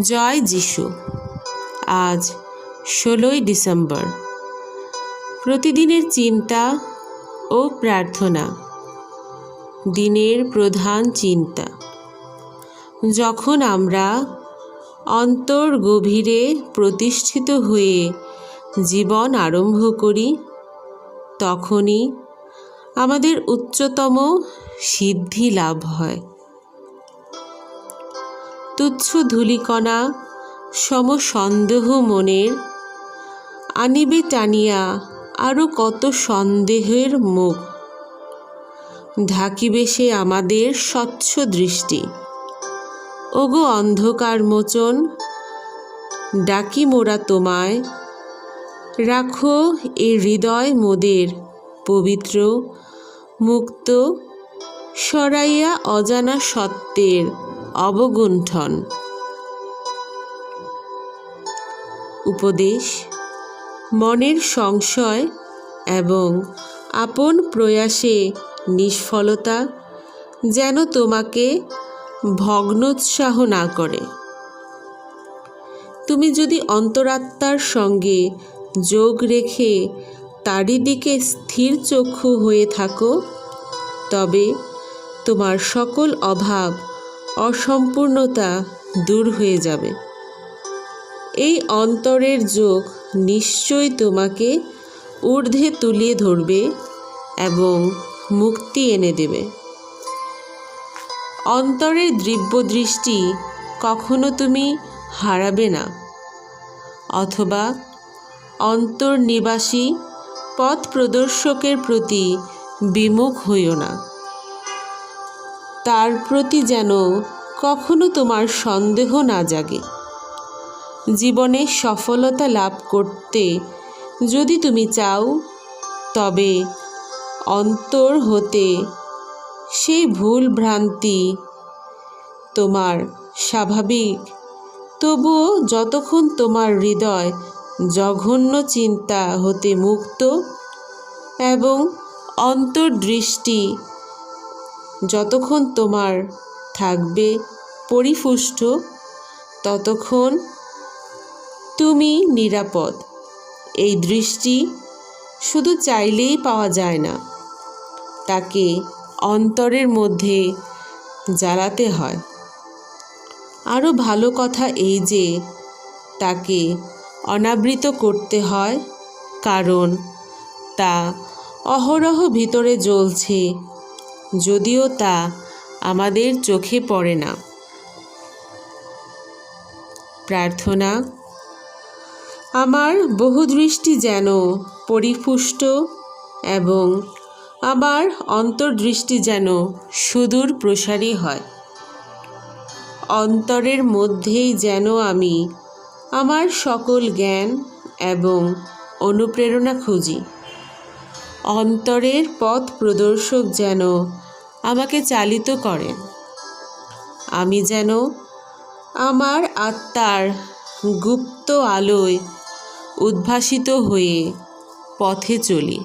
জয় যিশু। আজ ষোলোই ডিসেম্বর। প্রতিদিনের চিন্তা ও প্রার্থনা। দিনের প্রধান চিন্তা। যখন আমরা অন্তর গভীরে প্রতিষ্ঠিত হয়ে জীবন আরম্ভ করি, তখনই আমাদের উচ্চতম সিদ্ধি লাভ হয়। তুচ্ছ ধূলিকণা সম সন্দেহ মনের। আনিবে টানিয়া আরও কত সন্দেহের মুখ। ঢাকিবে সে আমাদের স্বচ্ছ দৃষ্টি। ওগো অন্ধকার মোচন, ডাকি মোরা তোমায়। রাখো এ হৃদয় মোদের পবিত্র, মুক্ত, সরাইয়া অজানা সত্যের অবগুণ্ঠন। উপদেশ, মনের সংশয় এবং আপন প্রয়াসে নিষ্ফলতা যেন তোমাকে ভগ্নোৎসাহ না করে। তুমি যদি অন্তরাত্মার সঙ্গে যোগ রেখে তারই দিকে স্থির চক্ষু হয়ে থাকো, তবে তোমার সকল অভাব অসম্পূর্ণতা দূর হয়ে যাবে। এই অন্তরের যোগ নিশ্চয়ই তোমাকে ঊর্ধ্বে তুলিয়ে ধরবে এবং মুক্তি এনে দেবে। অন্তরের দিব্য দৃষ্টি কখনো তুমি হারাবে না, অথবা অন্তর্নিবাসী পথ প্রদর্শকের প্রতি বিমুখ হইও না। তার প্রতি যেন কখনো তোমার সন্দেহ না জাগে। জীবনে সফলতা লাভ করতে যদি তুমি চাও, তবে অন্তর হতে সেই ভুল ভ্রান্তি তোমার স্বাভাবিক। তবুও যতক্ষণ তোমার হৃদয় জঘন্য চিন্তা হতে মুক্ত এবং অন্তর্দৃষ্টি যতক্ষণ তোমার থাকবে পরিপুষ্ট, ততক্ষণ তুমি নিরাপদ। এই দৃষ্টি শুধু চাইলেই পাওয়া যায় না, তাকে অন্তরের মধ্যে জ্বালাতে হয়। আরও ভালো কথা এই যে, তাকে অনাবৃত করতে হয়, কারণ তা অহরহ ভিতরে জ্বলছে যদিও তা আমাদের চোখে পড়ে না। প্রার্থনা, আমার বহুদৃষ্টি যেন পরিপুষ্ট এবং আমার অন্তর্দৃষ্টি যেন সুদূর প্রসারী হয়। অন্তরের মধ্যেই যেন আমি আমার সকল জ্ঞান এবং অনুপ্রেরণা খুঁজি। অন্তরের পথ প্রদর্শক যেন আমাকে চালিত করেন আমি যেন আমার আত্মার গুপ্ত আলোয় উদ্ভাসিত হয়ে পথে চলি।